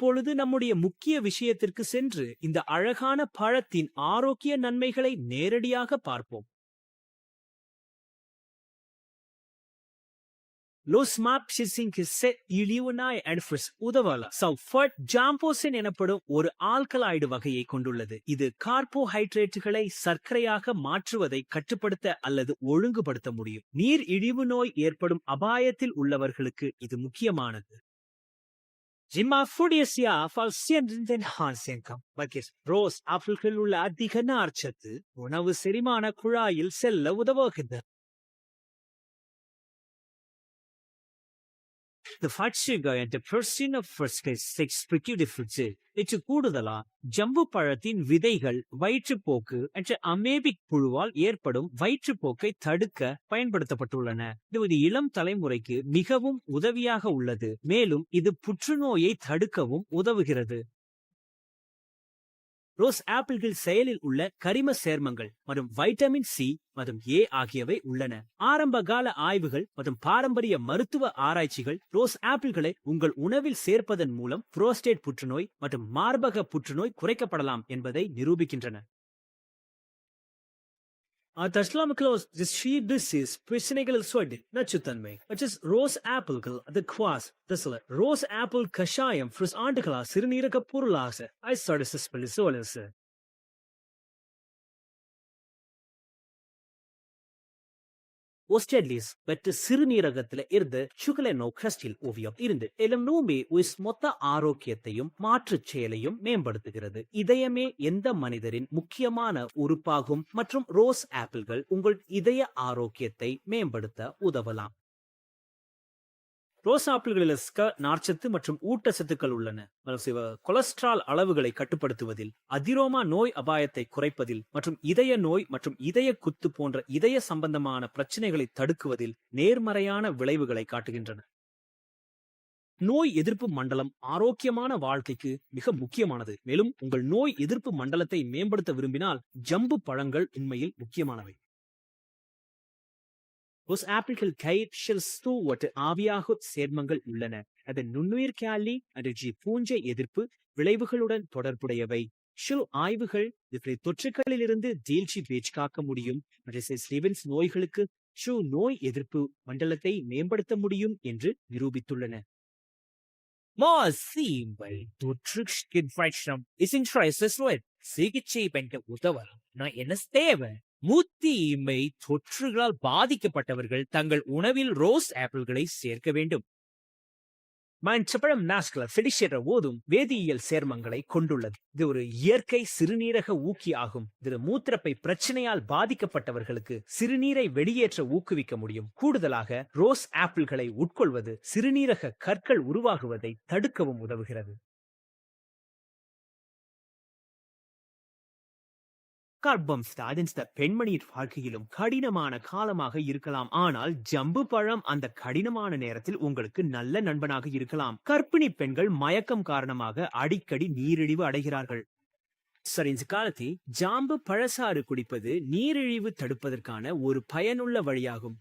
இப்பொழுது நம்முடைய முக்கிய விஷயத்திற்கு சென்று இந்த அழகான பழத்தின் ஆரோக்கிய நன்மைகளை நேரடியாக பார்ப்போம். Los மாப்சிசிங்கு set இழிவுனாய் உதவல. சல்ஃபர்ட் ஜாம்போசின் எனப்படும் ஒரு ஆல்கலாய்டு வகையை கொண்டுள்ளது. இது கார்போஹைட்ரேட்டுகளை சர்க்கரையாக மாற்றுவதை கட்டுப்படுத்த அல்லது ஒழுங்குபடுத்த முடியும். நீர் இழிவு நோய் ஏற்படும் அபாயத்தில் உள்ளவர்களுக்கு இது முக்கியமானது. ஜிமாஃபுடியசியா ஃபால்சியன் ஹான்செங்கம் பக்கிஸ் ரோஸ் ஆப்பிள்கள் உள்ள அதிக நார்ச்சத்து உணவு செரிமான குழாயில் செல்ல உதவுகின்றன The fat sugar and the of first இச்சு கூடுதலா ஜம்பு பழத்தின் விதைகள் வயிற்றுப்போக்கு என்ற அமேபிக் புழுவால் ஏற்படும் வயிற்றுப்போக்கை தடுக்க பயன்படுத்தப்பட்டுள்ளன. இது ஒரு இளம் தலைமுறைக்கு மிகவும் உதவியாக உள்ளது. மேலும் இது புற்றுநோயை தடுக்கவும் உதவுகிறது. ரோஸ் ஆப்பிள்கள் செயலில் உள்ள கரிம சேர்மங்கள் மற்றும் வைட்டமின் சி மற்றும் ஏ ஆகியவை உள்ளன. ஆரம்ப கால ஆய்வுகள் மற்றும் பாரம்பரிய மருத்துவ ஆராய்ச்சிகள் ரோஸ் ஆப்பிள்களை உங்கள் உணவில் சேர்ப்பதன் மூலம் புரோஸ்டேட் புற்றுநோய் மற்றும் மார்பக புற்றுநோய் குறைக்கப்படலாம் என்பதை நிரூபிக்கின்றன. தஸ்லாமுக்களோஸ் டிசீஸ் பிரச்சனைகளில் சொல்லி நச்சுத்தன்மை which ரோஸ் ஆப்பிள்கள் அது குவாஸ் தசல ரோஸ் ஆப்பிள் கஷாயம் ஃப்ரிஸ் ஆண்டுகளா சிறுநீரக பொருளாக ஐசாடிசிஸ் பள்ளி சோழசு ஒஸ்டெட்லிஸ் பெற்று சிறுநீரகத்துல இருந்து சுகலனோ கிரஸ்டில் ஓவியம். இருந்து எலும் நோம்பி உயிஸ் மொத்த ஆரோக்கியத்தையும் மாற்றுச் செயலையும் மேம்படுத்துகிறது. இதயமே எந்த மனிதரின் முக்கியமான உறுப்பாகும் மற்றும் ரோஸ் ஆப்பிள்கள் உங்கள் இதய ஆரோக்கியத்தை மேம்படுத்த உதவலாம். ரோஸ் ஆப்பிள்களில் நார்ச்சத்து மற்றும் ஊட்டச்சத்துக்கள் உள்ளன. கொலஸ்ட்ரால் அளவுகளை கட்டுப்படுத்துவதில் அதிரோமா நோய் அபாயத்தை குறைப்பதில் மற்றும் இதய நோய் மற்றும் இதய குத்து போன்ற இதய சம்பந்தமான பிரச்சனைகளை தடுக்குவதில் நேர்மறையான விளைவுகளை காட்டுகின்றன. நோய் எதிர்ப்பு மண்டலம் ஆரோக்கியமான வாழ்க்கைக்கு மிக முக்கியமானது. மேலும் உங்கள் நோய் எதிர்ப்பு மண்டலத்தை மேம்படுத்த விரும்பினால் ஜம்பு பழங்கள் உண்மையில் முக்கியமானவை. உஸ் ஆப்பிள்கள் கயிர் ஷெல்ஸ்தூவட்டு ஆவியாக சேர்மங்கள் உள்ளன. அது நுண்ணுயிர் கேலி அலர்ஜி பூஞ்சை எதிர்ப்பு விளைவுகளுடன் தொடர்புடையவை. ஷில் ஆய்வுகள் இவற்றை தொற்றுகளிலிருந்து பேச்சு காக்க முடியும். ஸ்டீவன்ஸ் நோய்களுக்கு ஷூ நோய் எதிர்ப்பு மண்டலத்தை மேம்படுத்த முடியும் என்று நிரூபித்துள்ளன. சிகிச்சை பெற்ற உதவலாம் நான் என்ன தேவை மூத்தீமை தொற்றுகளால் பாதிக்கப்பட்டவர்கள் தங்கள் உணவில் ரோஸ் ஆப்பிள்களை சேர்க்க வேண்டும். மஞ்சப்பழம் நாஸ்கல பிடிச்சிற ஓதும் வேதியியல் சேர்மங்களை கொண்டுள்ளது. இது ஒரு இயற்கை சிறுநீரக ஊக்கி ஆகும். இது மூத்திரப்பை பிரச்சனையால் பாதிக்கப்பட்டவர்களுக்கு சிறுநீரை வெளியேற்ற ஊக்குவிக்க முடியும். கூடுதலாக ரோஸ் ஆப்பிள்களை உட்கொள்வது சிறுநீரக கற்கள் உருவாகுவதை தடுக்கவும் உதவுகிறது. கர்ப்பம் ஸ்டாதின்ஸ்த பெண்மணியின் வாழ்க்கையிலும் கடினமான காலமாக இருக்கலாம். ஆனால் ஜம்பு பழம் அந்த கடினமான நேரத்தில் உங்களுக்கு நல்ல நண்பனாக இருக்கலாம். கர்ப்பிணி பெண்கள் மயக்கம் காரணமாக அடிக்கடி நீரிழிவு அடைகிறார்கள். சரி இந்த காலத்தில் ஜாம்பு பழசாறு குடிப்பது நீரிழிவு தடுப்பதற்கான ஒரு பயனுள்ள வழியாகும்.